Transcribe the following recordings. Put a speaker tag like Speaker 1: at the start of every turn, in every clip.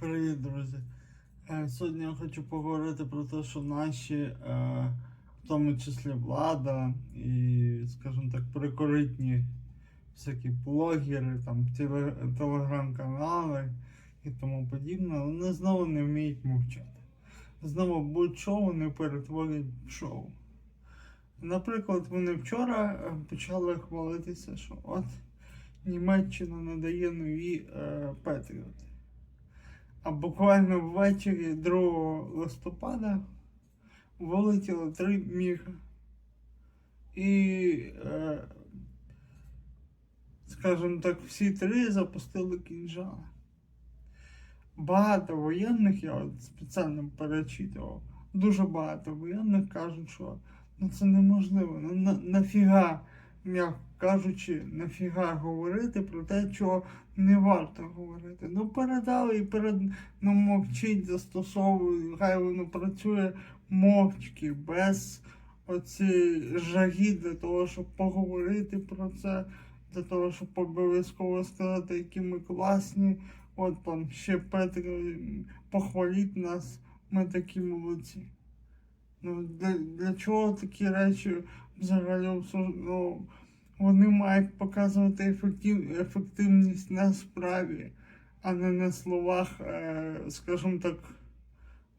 Speaker 1: Привіт, друзі. Е, Сьогодні я хочу поговорити про те, що наші, е, в тому числі влада і, скажімо так, прикоритні всякі блогери, там, телеграм-канали і тому подібне, вони знову не вміють мовчати. Знову будь-що вони перетворюють в шоу. Наприклад, вони вчора е, почали хвалитися, що от Німеччина надає нові е, Петріоти. А буквально ввечері 2 листопада вилетіло три міга. І, е, скажімо так, всі три запустили кінжали. Багато воєнних, я от спеціально перечитував, дуже багато воєнних кажуть, що ну це неможливо. Ну на, нафіга, м'яко кажучи, нафіга говорити про те, чого не варто говорити. Ну передали і перед ну мовчить, застосовують, хай воно працює мовчки, без оцієї жаги для того, щоб поговорити про це, для того, щоб обов'язково сказати, які ми класні. От там ще Петро, похваліть нас, ми такі молодці. Ну, для, для чого такі речі взагалі ну, вони мають показувати ефектив, ефективність на справі, а не на словах, е, скажімо так,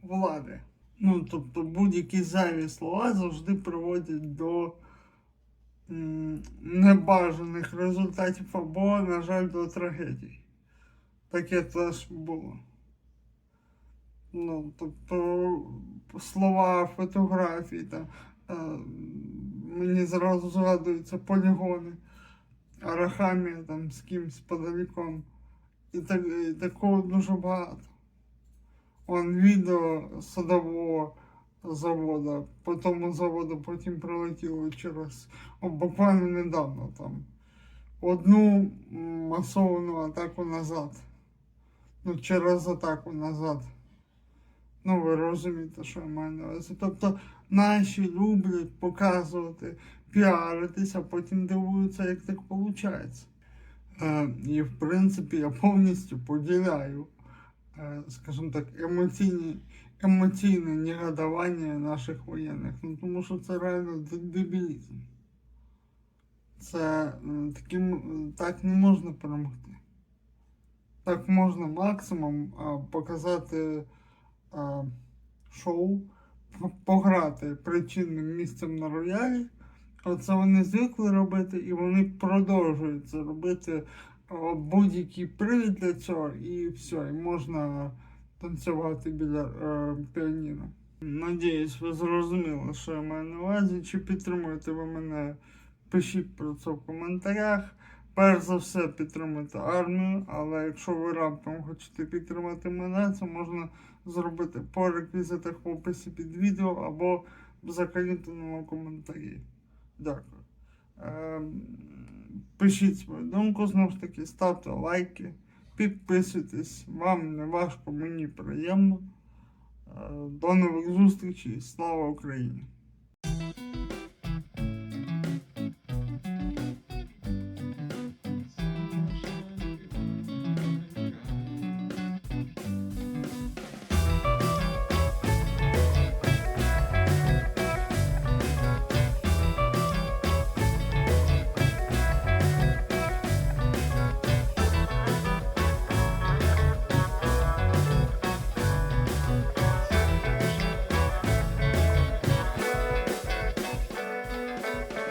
Speaker 1: влади. Ну, тобто будь-які зайві слова завжди приводять до небажаних результатів або, на жаль, до трагедій. Таке теж було. Ну, тобто слова, фотографії, там, е, мені зразу згадуються полігони, арахамія там з кимсь подаліком. І, так, і такого дуже багато. Он відео садового заводу, по тому заводу потім прилетіло через буквально недавно там одну масовану атаку назад. Ну, через атаку назад. Ну, ви розумієте, що я маю на увазі. Тобто наші люблять показувати, піаритися, а потім дивуються, як так виходить. Е, і в принципі я повністю поділяю, е, скажімо так, емоційні, емоційне негодування наших воєнних. Ну, тому що це реально дебілізм. Це таким так не можна перемогти. Так можна максимум показати а, шоу, пограти причинним місцем на роялі. Оце вони звикли робити, і вони продовжують це робити будь-який привід для цього, і все, і можна танцювати біля е, піаніно. Надіюсь, ви зрозуміли, що я маю на увазі. Чи підтримуєте ви мене? Пишіть про це в коментарях. Перш за все підтримуйте армію, але якщо ви раптом хочете підтримати мене, це можна зробити по реквізитах в описі під відео або в закріпленому коментарі. Дякую. Ем, пишіть свою думку, знову ж таки, ставте лайки, підписуйтесь, вам не важко, мені приємно. Е, До нових зустрічей. Слава Україні!